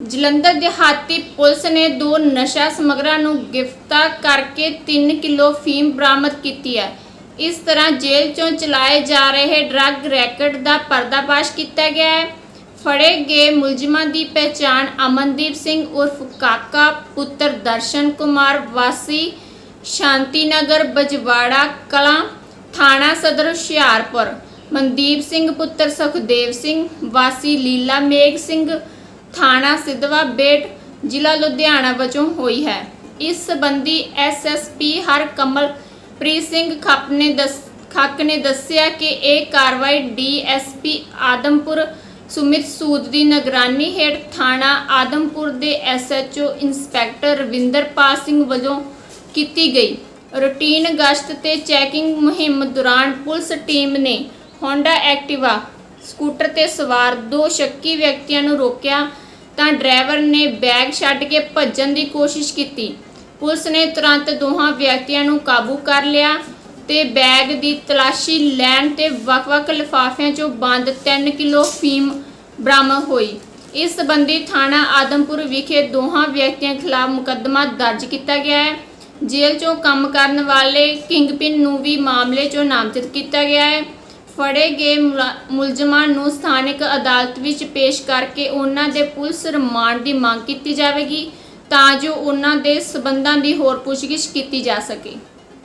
ਜਲੰਧਰ ਦਿਹਾਤੀ ਪੁਲਿਸ ਨੇ ਦੋ ਨਸ਼ਾ ਸਮਗਲਰਾਂ ਨੂੰ ਗ੍ਰਿਫਤਾਰ ਕਰਕੇ 3 ਕਿਲੋ ਫੀਮ ਬਰਾਮਦ ਕੀਤੀ ਹੈ। ਇਸ ਤਰ੍ਹਾਂ ਜੇਲ੍ਹ ਚੋਂ ਚਲਾਏ ਜਾ ਰਹੇ ਡਰੱਗ ਰੈਕਟ ਦਾ ਪਰਦਾਫਾਸ਼ ਕੀਤਾ ਗਿਆ ਹੈ। ਫੜੇ ਗਏ ਮੁਲਜ਼ਮਾਂ ਦੀ ਪਹਿਚਾਣ ਅਮਨਦੀਪ ਸਿੰਘ ਉਰਫ ਕਾਕਾ, ਪੁੱਤਰ ਦਰਸ਼ਨ ਕੁਮਾਰ, ਵਾਸੀ ਸ਼ਾਂਤੀ ਨਗਰ ਬਜਵਾੜਾ, ਕਲਾਂ, ਥਾਣਾ ਸਦਰ, ਹੁਸ਼ਿਆਰਪੁਰ। ਮਨਦੀਪ ਸਿੰਘ, ਪੁੱਤਰ ਸੁਖਦੇਵ ਸਿੰਘ, ਵਾਸੀ ਲੀਲਾ ਮੇਘ ਸਿੰਘ ਥਾਣਾ ਸਿੱਧਵਾ ਬੇਟ, ਜ਼ਿਲ੍ਹਾ ਲੁਧਿਆਣਾ ਵਜੋਂ ਹੋਈ ਹੈ। ਇਸ ਸਬੰਧੀ ਐਸਐਸਪੀ ਹਰਕਮਲਪ੍ਰੀਤ ਸਿੰਘ ਖੱਪ ਨੇ ਦੱਸ, ਖੱਕ ਨੇ ਦੱਸਿਆ ਕਿ ਇਹ ਕਾਰਵਾਈ ਡੀਐਸਪੀ ਆਦਮਪੁਰ ਸੁਮਿਤ ਸੂਦ ਦੀ ਨਿਗਰਾਨੀ ਹੇਠ ਥਾਣਾ ਆਦਮਪੁਰ ਦੇ ਐਸਐਚਓ ਇੰਸਪੈਕਟਰ ਰਵਿੰਦਰਪਾਲ ਸਿੰਘ ਵੱਲੋਂ ਕੀਤੀ ਗਈ। ਰੂਟੀਨ ਗਸ਼ਤ ਤੇ ਚੈਕਿੰਗ ਮੁਹਿੰਮ ਦੌਰਾਨ ਪੁਲਿਸ ਟੀਮ ਨੇ ਹੋਂਡਾ ਐਕਟਿਵਾ ਸਕੂਟਰ ਤੇ ਸਵਾਰ ਦੋ ਸ਼ੱਕੀ ਵਿਅਕਤੀਆਂ ਨੂੰ ਰੋਕਿਆ ਤਾਂ ਡਰਾਈਵਰ ਨੇ ਬੈਗ ਛੱਡ ਕੇ ਭੱਜਣ ਦੀ ਕੋਸ਼ਿਸ਼ ਕੀਤੀ। ਪੁਲਿਸ ਨੇ ਤੁਰੰਤ ਦੋਹਾਂ ਵਿਅਕਤੀਆਂ ਨੂੰ ਕਾਬੂ ਕਰ ਲਿਆ ਤੇ ਬੈਗ ਦੀ ਤਲਾਸ਼ੀ ਲੈਣ ਤੇ ਵੱਖ-ਵੱਖ ਲਿਫਾਫਿਆਂ 'ਚੋਂ ਬੰਦ 3 ਕਿਲੋ ਫੀਮ ਬਰਾਮਦ ਹੋਈ। ਇਸ ਸਬੰਧੀ ਥਾਣਾ ਆਦਮਪੁਰ ਵਿਖੇ ਦੋਹਾਂ ਵਿਅਕਤੀਆਂ ਖਿਲਾਫ ਮੁਕੱਦਮਾ ਦਰਜ ਕੀਤਾ ਗਿਆ ਹੈ। ਜੇਲ੍ਹ 'ਚੋਂ ਕੰਮ ਕਰਨ ਵਾਲੇ ਕਿੰਗਪਿਨ ਨੂੰ ਵੀ ਮਾਮਲੇ 'ਚੋਂ ਨਾਮਜ਼ਦ ਕੀਤਾ ਗਿਆ ਹੈ। ਫੜੇ ਗਏ ਮੁਲਾ- ਮੁਲਜ਼ਮਾਂ ਨੂੰ ਸਥਾਨਕ ਅਦਾਲਤ ਵਿੱਚ ਪੇਸ਼ ਕਰਕੇ ਉਹਨਾਂ ਦੇ ਪੁਲਿਸ ਰਿਮਾਂਡ ਦੀ ਮੰਗ ਕੀਤੀ ਜਾਵੇਗੀ ਤਾਂ ਜੋ ਉਹਨਾਂ ਦੇ ਸਬੰਧਾਂ ਦੀ ਹੋਰ ਪੁੱਛਗਿੱਛ ਕੀਤੀ ਜਾ ਸਕੇ।